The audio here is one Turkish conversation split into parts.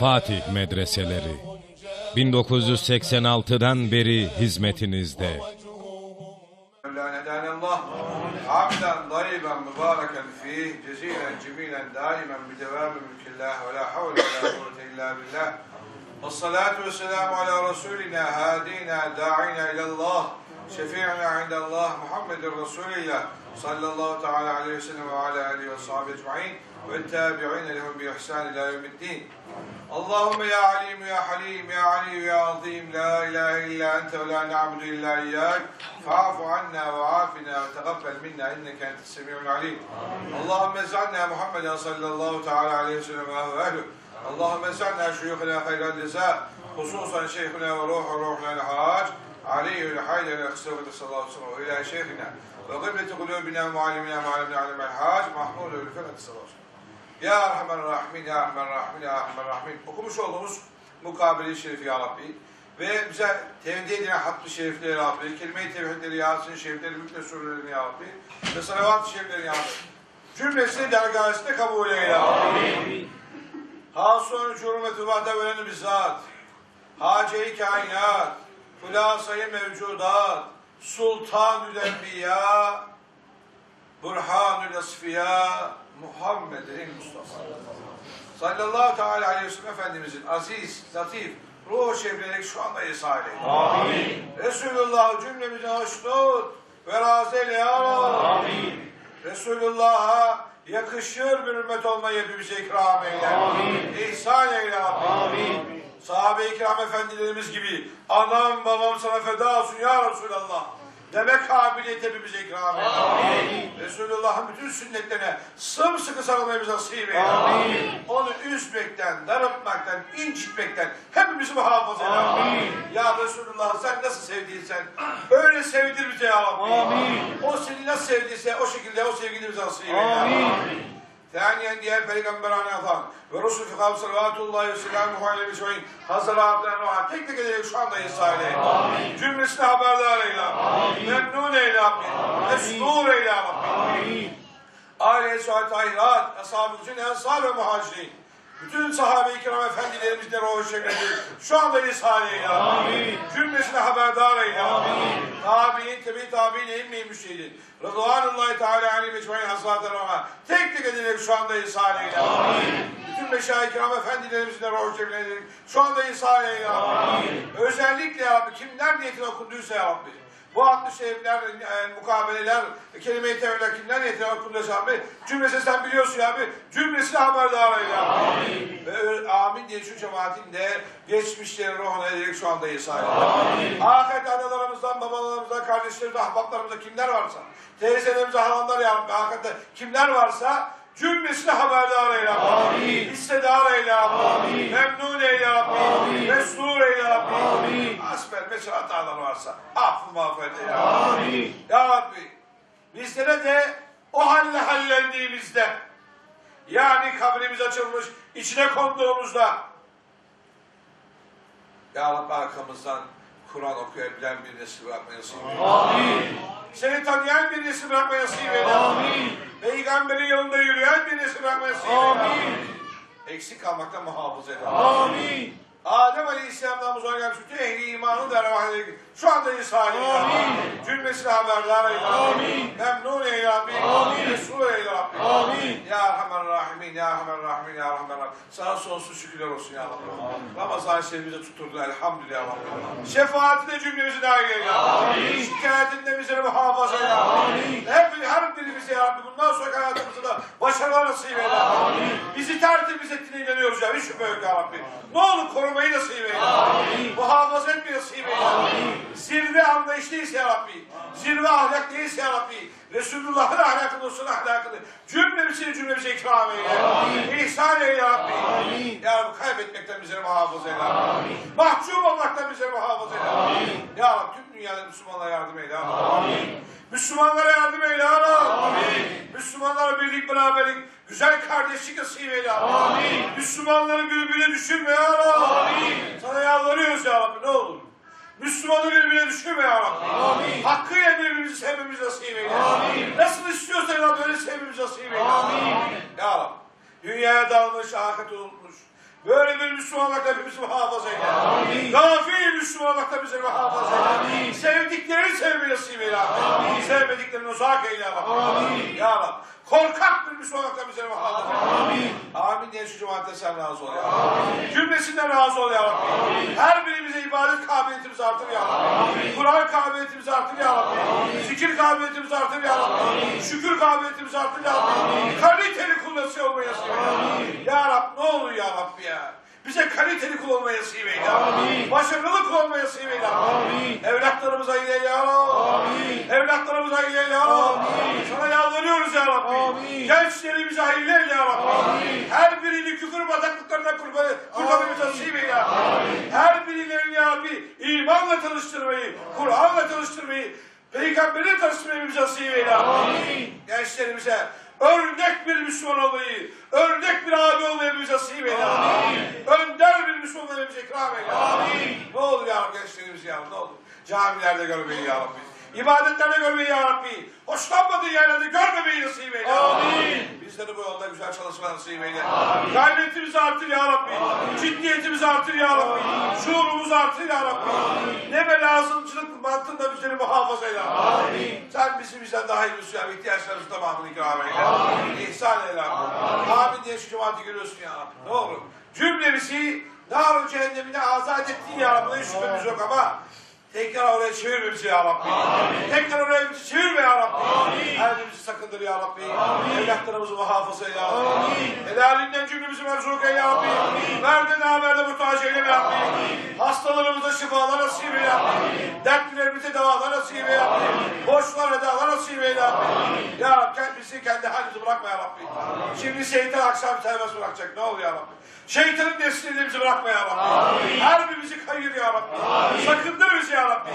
Fatih Medreseleri 1986'dan beri hizmetinizde. لا هدانا الله عبدا طيبا مباركا فيه جزيلا جميلا دائما بدوام ملك الله ولا حول ولا قوة إلا بالله والصلاة والسلام على رسولنا هادينا داعينا إلى الله شفيعنا عند الله محمد رسول الله صلى الله تعالى عليه وسلم وعلى آله وصحبه أجمعين والتابعين لهم بإحسان إلى يوم الدين. اللهم يا عليم يا حليم يا علي يا عظيم لا إله إلا أنت ولا نعبد إلا إياك. فاعف عنا وعافنا وتقبل منا إنك أنت السميع العليم. اللهم اجعلنا محمدا صلى الله تعالى عليه وسلم وهو أهله. اللهم اجعلنا شيوخنا خير الجزاء خصوصا شيخنا وروح روحنا الحاج علي الحيدر الأخسوة صلى الله عليه وسلم وإلى شيخنا. وقبلة قلوبنا ومعلمنا معلمنا علم الحاج محمود الفرد صلى الله عليه وسلم. Ya Erhamen Rahmin, Ya Erhamen Rahmin, Ya Erhamen Rahmin. Okumuş olduğumuz mukabele-i şerifi Ya Rabbi. Ve bize tevdi edilen hatlı şerifleri Ya Rabbi. Kelime-i tevhidleri, Yasin şerifleri, Mükle surelerini Ya Rabbi. Ve salavat-ı şerifleri Ya Rabbi. Cümlesini dergahesinde kabul eyle Ya Rabbi. Hasun hürmeti vahde veren bizzat. Hace-i kainat. Hülasayı mevcudat. Sultanül enbiya. Burhanül Esfiya Muhammed'in Mustafa. Sallallahu teala aleyhi ve sellem Efendimizin aziz, latif, ruh şevklerek şu anda eyle. Amin. Resulullah cümlemize hoşnut ve razı eyle ya Rabbi. Amin. Resulullah'a yakışır bir ümmet olmayı hepimize ikram eyle. Amin. İhsan eyle Rabbi. Amin. Sahabe-i kiram efendilerimiz gibi anam babam sana feda olsun ya Resulallah. Deme kabiliyet hepimize ikram eyle. Amin. Resulullah'ın bütün sünnetlerine sımsıkı sarılmayı bize nasip eyle. Amin. Onu üzmekten, darıltmaktan, incitmekten hepimizi muhafaza eyle. Amin. Ya Resulullah sen nasıl sevdiysen öyle sevdir bize ya Rabbi. Amin. O seni nasıl sevdiyse o şekilde o sevgini bize nasip eyle. Amin. Thaniyen diğer peygamberane atan ve Resul Fikab salavatullahi ve selamuhu aleyhi ve sellem Hazreti Abdülhan Nuh'a tek tek ederek şu anda İsrail'e cümlesini haberdar eyle. Memnun eyle mesnur eyle aile suat ayrat ashab-ı ensar ve muhacirin. Bütün sahabe-i kiram efendilerimiz de ruhu şeklinde şu anda ihsan eyle. Amin. Cümlesine haberdar eyle. Amin. Tabi'in, tebi tabi'in, ilmi müşehidin. Rıdvanullahi Teala aleyhi ve cemaîn hazretlerine ama tek tek edilerek şu anda ihsan eyle. Amin. Bütün meşayih kiram efendilerimizin de ruhu şeklinde şu anda ihsan eyle. Amin. Özellikle ya Rabbi kimler niyetine okunduysa ya Rabbi. Bu adlı şerifler, e, mukabeleler, kelime-i tevhidler kimler niyetine okunduysa Rabbi. Cümlesi sen biliyorsun ya Rabbi. Cümlesini haberdar eyle. Amin. Ve amin diye şu cemaatin de geçmişlerin ruhuna ederek şu anda. Amin. Ahiret analarımızdan, babalarımızdan, kardeşlerimizden, ahbaplarımızdan kimler varsa, teyzelerimize, halamlar ya Rabbi, ahirette kimler varsa cümlesine haberdar eyle. Amin. Hissedar eyle. Amin. Memnun eyle. Amin. Mesrur eyle. Amin. Asbel meşhur hatalar varsa affı mağfiret eyle. Amin. Ya Rabbi bizlere de o halle hallendiğimizde yani kabrimiz açılmış içine konduğumuzda Ya Rabbi arkamızdan Kur'an okuyabilen bir nesil bırakmayı nasip eyle. Amin. Seni tanıyan bir nesil bırakmayı nasip eyle. Amin. Peygamberin yolunda yürüyen bir nesil bırakmayı nasip eyle. Amin. Eksik kalmaktan muhafaza eyle. Amin. Adem Aleyhisselam'dan bu gelmiş bütün ehli imanı da revahine şu anda eyle. Amin. Cümlesine haberdar eyle. Amin. Memnun eyle Rabbi. Amin. Resul eyle Rabbi. Amin. Ya Erhamer Rahimin, Ya Erhamer Rahimin, Ya Erhamer Rahimin. Sana sonsuz şükürler olsun Ya Rabbi. Ramazan-ı Şerif'imize tutturdun elhamdülillah Rabbi. Şefaatine cümlemizi dahil eyle. Amin. Şikayetinde bizleri muhafaza eyle. Amin. Hep, her birimize Ya Rabbi bundan sonra hayatımızda da başarılar nasip eyle. Amin. Ettiğine inanıyoruz ya. Hiç şüphe yok Ya Rabbi. Ne olur korumayı nasip eyle. Amin. Muhafaza etmeyi nasip eyle. Amin. Zirve anlayış değilse ya Rabbi. Zirve ahlak değilse ya Rabbi. Resulullah'ın ahlakını olsun ahlakını. Cümlemizi cümlemize ikram eyle. Amin. İhsan eyle ya Rabbi. Amin. Ya Rabbi kaybetmekten bizleri muhafaza eyle. Amin. Mahcup olmaktan bizleri muhafaza eyle. Amin. Ya Rabbi tüm dünyada Müslümanlara yardım eyle. Amin. Müslümanlara yardım eyle. Amin. Müslümanlara birlik beraberlik, güzel kardeşlik nasip eyle Rabbi. Amin. Müslümanları birbirine düşürme ya Rabbi. Amin. Sana yalvarıyoruz ya Rabbi ne olur. Müslümanı birbirine düşürme ya Rabbi. Amin. Hakkıyla birbirimizi sevmemizi nasip eyle. Amin. Nasıl istiyorsan ya Rabbi öyle sevmemizi nasip eyle. Amin. Ya Rabbi. Dünyaya dalmış, ahiret unutmuş. Böyle bir Müslümanlıkla bizi muhafaza eyle. Gafil Müslümanlıkla bizi muhafaza eyle. Sevdiklerini sevmeyi nasip eyle. Sevmediklerini uzak eyle. Rabbi. Ya Rabbi. Korkak bir Müslümanlıkla bizi muhafaza eyle. Amin diye şu cemaatle sen razı ol ya Rabbi. Cümlesinden razı ol ya Rabbi. Her birimize ibadet kabiliyetimizi artır ya Rabbi. Kur'an kabiliyetimizi artır ya Rabbi. Zikir kabiliyetimizi artır ya Rabbi. Şükür kabiliyetimizi artır ya Rabbi. Kaliteli kul nasip olmayı nasip eyle. Ya Rabbi ne olur ya Rabbi ya. Bize kaliteli kul olmayı nasip eyle. Rabbi. Başarılı kul olmayı nasip eyle. Rabbi. Evlatlarımıza ile ya Rabbi. Evlatlarımıza ile ya Rabbi. Sana yalvarıyoruz ya Rabbi. Gençlerimize hayırlı eyle ya Rabbi. Her birini küfür bataklıklarından kurban, kurtarmayı nasip eyle ya Rabbi. Her birilerini ya Rabbi imanla tanıştırmayı, Kur'an'la tanıştırmayı, Peygamberle tanıştırmayı bize nasip eyle. Gençlerimize örnek bir Müslüman olmayı, örnek bir abi olmayı bize nasip eyle. Önder bir Müslüman olmayı bize ikram eyle. Ne olur ya Rabbi gençlerimizi ya ne olur. Camilerde görmeyi ya Rabbi. İbadetlerde görmeyi ya Rabbi. Hoşlanmadığı yerlerde görmemeyi nasip eyle. Amin. Bizleri bu yolda güzel çalışma nasip eyle. Gayretimizi artır ya Rabbi. Ciddiyetimizi artır ya Rabbi. Şuurumuzu artır ya Rabbi. Ne ve lazımcılık mantığında bizleri muhafaza eyle. Amin. Sen bizi bizden daha iyi Müslüman ihtiyaçlarımızı tamamını ikram eyle. Amin. İhsan eyle. Amin. Amin diye şu cemaati görüyorsun ya Rabbi. Ne olur. Cümlemizi nar cehennemine azat ettin ya Rabbi. Şüphemiz yok ama Tekrar oraya çevirme bizi ya Rabbi. Tekrar oraya bizi çevirme ya Rabbi. Her birimizi sakındır ya Rabbi. Evlatlarımızı muhafaza eyle ya Rabbi. Helalinden cümlemizi merzuk eyle ya Rabbi. Nerede ne haberde muhtaç eyle ya Rabbi. Hastalarımıza şifalar nasip eyle ya Rabbi. Dertlerimize davalar nasip eyle ya Rabbi. Borçlar ödevalar nasip eyle ya Rabbi. Ya Rabbi bizi kendi halimizi bırakma ya Rabbi. Şimdi şeytan akşam serbest bırakacak. Ne olur ya Rabbi. Şeytanın desteğini bizi bırakma ya Rabbi. Her birimizi kayır ya Rabbi. Sakındır bizi ya Rabbi.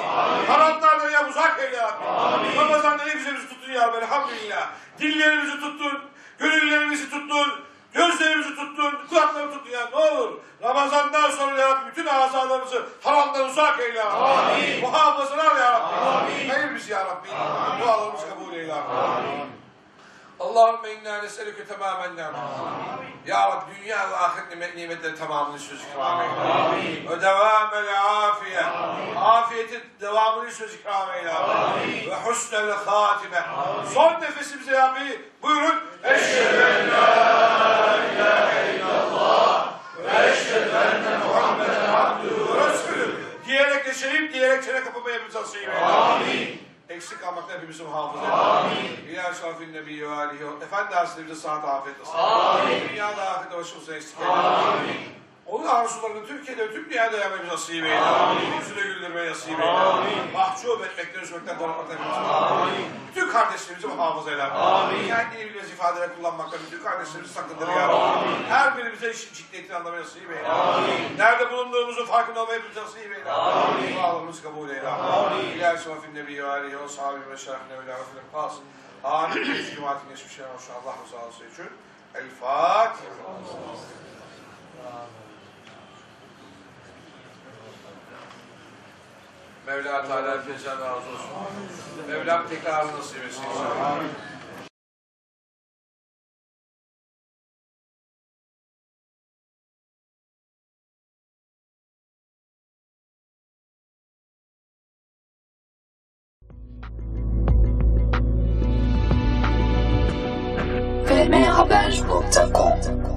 Haramlardan ya uzak eyle ya Rabbi. Ramazan'da ne güzel bizi tuttun ya Rabbi. Elhamdülillah. Dillerimizi tuttun. Gönüllerimizi tuttun. Gözlerimizi tuttun. Kulaklarımızı tuttun ya. Ne olur. Ramazan'dan sonra ya Rabbi bütün azalarımızı haramdan uzak eyle Muhafazını al ya Rabbi. Kayır bizi ya Rabbi. Dualarımızı kabul eyle Rabbi. Allahümme inna neselükü tamamen nimet. Ya Rabbi dünya ve ahiret nimet, nimetleri tamamını söz ikram eyle. Ve devamel afiye. Afiyetin devamını söz ikram eyle. Ve husnel hatime. Son nefesimize ya Rabbi buyurun. Eşhedü en la ilahe illallah ve eşhedü enne Muhammeden abduhu ve Diyerek yaşayıp diyerek çene kapamaya hepimiz nasip eyle. Amin. Eksik kalmaktan hepimizi muhafaza eyle. Amin. İlâ şafin nebiyyi ve âlihi. Efendi bize saat afiyet olsun. Amin. Dünyada afiyet başımıza eksik eyle. Amin. Onun arzularını Türkiye'de tüm dünyada yapmamız nasip eyle. Amin. Yüzüne güldürmeyi nasip eyle. Amin. Mahcup etmekten, üzmekten, hepimizi Amin. Bütün kardeşlerimizi muhafaza eyle. Amin. Kendini bilmez ifadeler kullanmaktan bütün kardeşlerimizi sakındır ya Rabbi. Her birimize işin ciddiyetini anlamayı nasip eyle. Amin. Nerede bulunduğumuzun farkında olmayı hepimize nasip eyle. Amin. Dualarımızı kabul eyle. Amin. İlahi şerefin nebiyyi ve aleyhi ve sahibi ve şerefine ve lâfine pas. Amin. Şu cumaatin geçmişlerine hoş Allah rızası için. El Fatiha. Mevla Teala hepinizden razı olsun. Mevlam tekrar nasip etsin inşallah. fmhaber.com